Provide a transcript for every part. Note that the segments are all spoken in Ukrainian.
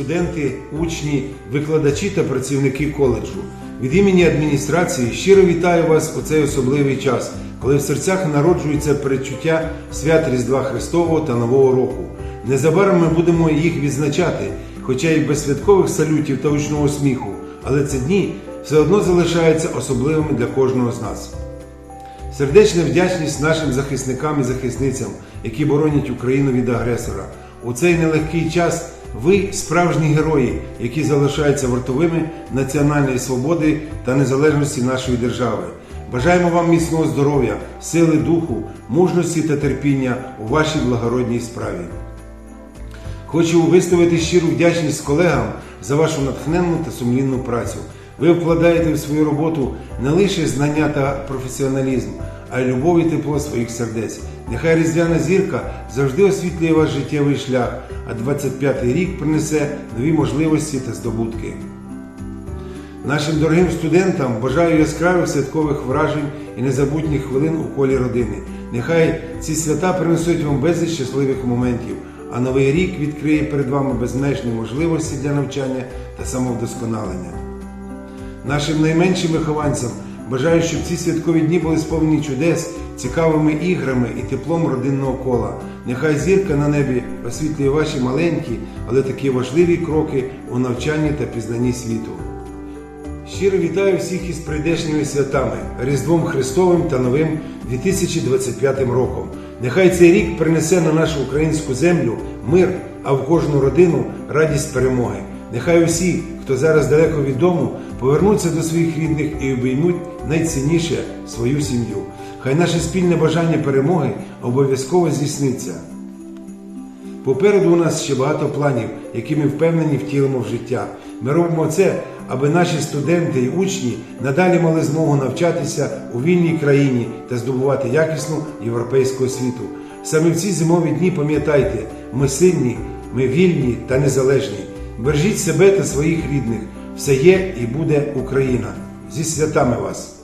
Студенти, учні, викладачі та працівники коледжу, від імені адміністрації щиро вітаю вас у цей особливий час, коли в серцях народжується перечуття свят Різдва Христового та Нового року. Незабаром ми будемо їх відзначати, хоча й без святкових салютів та гучного сміху, але ці дні все одно залишаються особливими для кожного з нас. Сердечна вдячність нашим захисникам і захисницям, які боронять Україну від агресора. У цей нелегкий час ви справжні герої, які залишаються вартовими національної свободи та незалежності нашої держави. Бажаємо вам міцного здоров'я, сили духу, мужності та терпіння у вашій благородній справі. Хочу висловити щиру вдячність колегам за вашу натхненну та сумлінну працю. Ви вкладаєте в свою роботу не лише знання та професіоналізм, а й любов і тепло своїх сердець. Нехай різдвяна зірка завжди освітлює ваш життєвий шлях, а 25-й рік принесе нові можливості та здобутки. Нашим дорогим студентам бажаю яскравих святкових вражень і незабутніх хвилин у колі родини. Нехай ці свята принесуть вам безліч щасливих моментів, а новий рік відкриє перед вами безмежні можливості для навчання та самовдосконалення. Нашим найменшим вихованцям бажаю, щоб ці святкові дні були сповнені чудес, цікавими іграми і теплом родинного кола. Нехай зірка на небі освітлює ваші маленькі, але такі важливі кроки у навчанні та пізнанні світу. Щиро вітаю всіх із прийдешніми святами, Різдвом Христовим та Новим 2025 роком. Нехай цей рік принесе на нашу українську землю мир, а в кожну родину радість перемоги. Нехай усі, хто зараз далеко від дому, повернуться до своїх рідних і обіймуть найцінніше свою сім'ю. Хай наше спільне бажання перемоги обов'язково здійсниться. Попереду у нас ще багато планів, які ми впевнені втілимо в життя. Ми робимо це, аби наші студенти і учні надалі мали змогу навчатися у вільній країні та здобувати якісну європейську освіту. Саме в ці зимові дні пам'ятайте, ми сильні, ми вільні та незалежні. Бережіть себе та своїх рідних. Все є і буде Україна. Зі святами вас!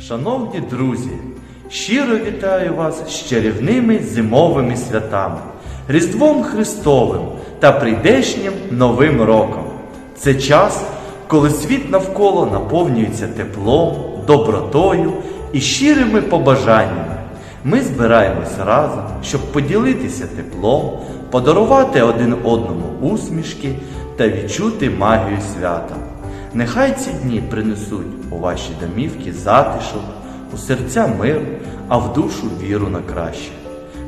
Шановні друзі, щиро вітаю вас з чарівними зимовими святами, Різдвом Христовим та прийдешнім Новим роком. Це час, коли світ навколо наповнюється теплом, добротою і щирими побажаннями. Ми збираємось разом, щоб поділитися теплом, подарувати один одному усмішки та відчути магію свята. Нехай ці дні принесуть у ваші домівки затишок, у серця мир, а в душу віру на краще.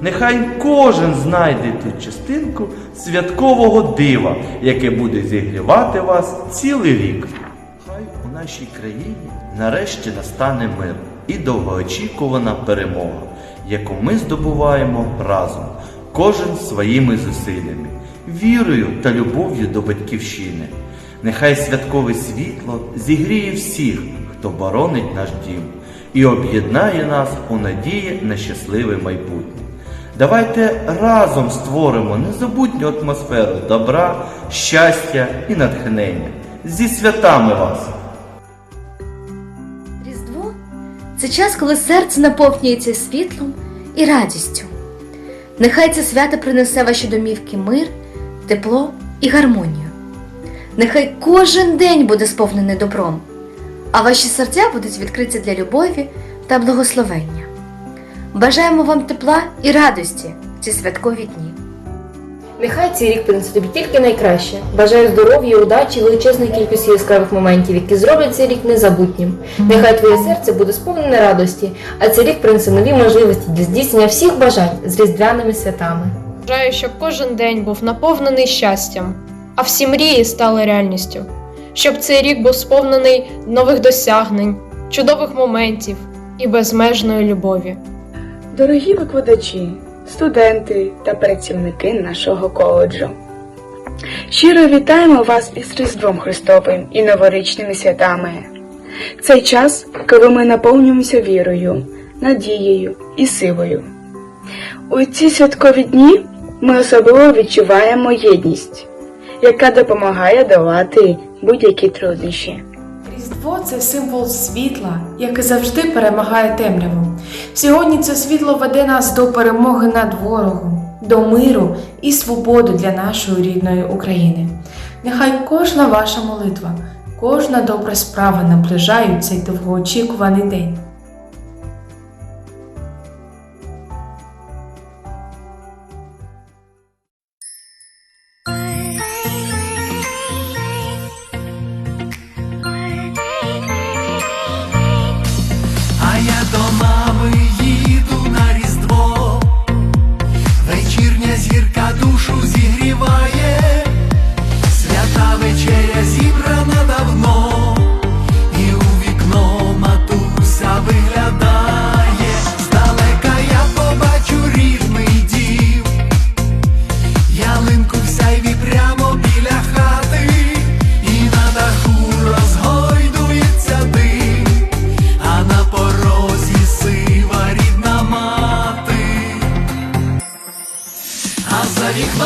Нехай кожен знайде ту частинку святкового дива, яке буде зігрівати вас цілий рік. Хай у нашій країні нарешті настане мир і довгоочікувана перемога, яку ми здобуваємо разом, кожен своїми зусиллями, вірою та любов'ю до батьківщини. Нехай святкове світло зігріє всіх, хто боронить наш дім, і об'єднає нас у надії на щасливе майбутнє. Давайте разом створимо незабутню атмосферу добра, щастя і натхнення. Зі святами вас! Різдво це час, коли серце наповнюється світлом і радістю. Нехай це свято принесе ваші домівки мир, тепло і гармонію. Нехай кожен день буде сповнений добром, а ваші серця будуть відкриті для любові та благословення. Бажаємо вам тепла і радості в ці святкові дні. Нехай цей рік принесе тобі тільки найкраще. Бажаю здоров'я, удачі, величезної кількості яскравих моментів, які зроблять цей рік незабутнім. Нехай твоє серце буде сповнене радості, а цей рік принесе нові можливості для здійснення всіх бажань з різдвяними святами. Бажаю, щоб кожен день був наповнений щастям, а всі мрії стали реальністю. Щоб цей рік був сповнений нових досягнень, чудових моментів і безмежної любові. Дорогі викладачі, студенти та працівники нашого коледжу. Щиро вітаємо вас із Різдвом Христовим і новорічними святами. Цей час, коли ми наповнюємося вірою, надією і силою. У ці святкові дні ми особливо відчуваємо єдність, яка допомагає долати будь-які труднощі. Різдво це символ світла, яке завжди перемагає темряву. Сьогодні це світло веде нас до перемоги над ворогом, до миру і свободи для нашої рідної України. Нехай кожна ваша молитва, кожна добра справа наближають цей довгоочікуваний день.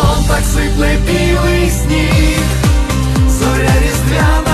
Вікном так сипле білий сніг, зоря різдвяна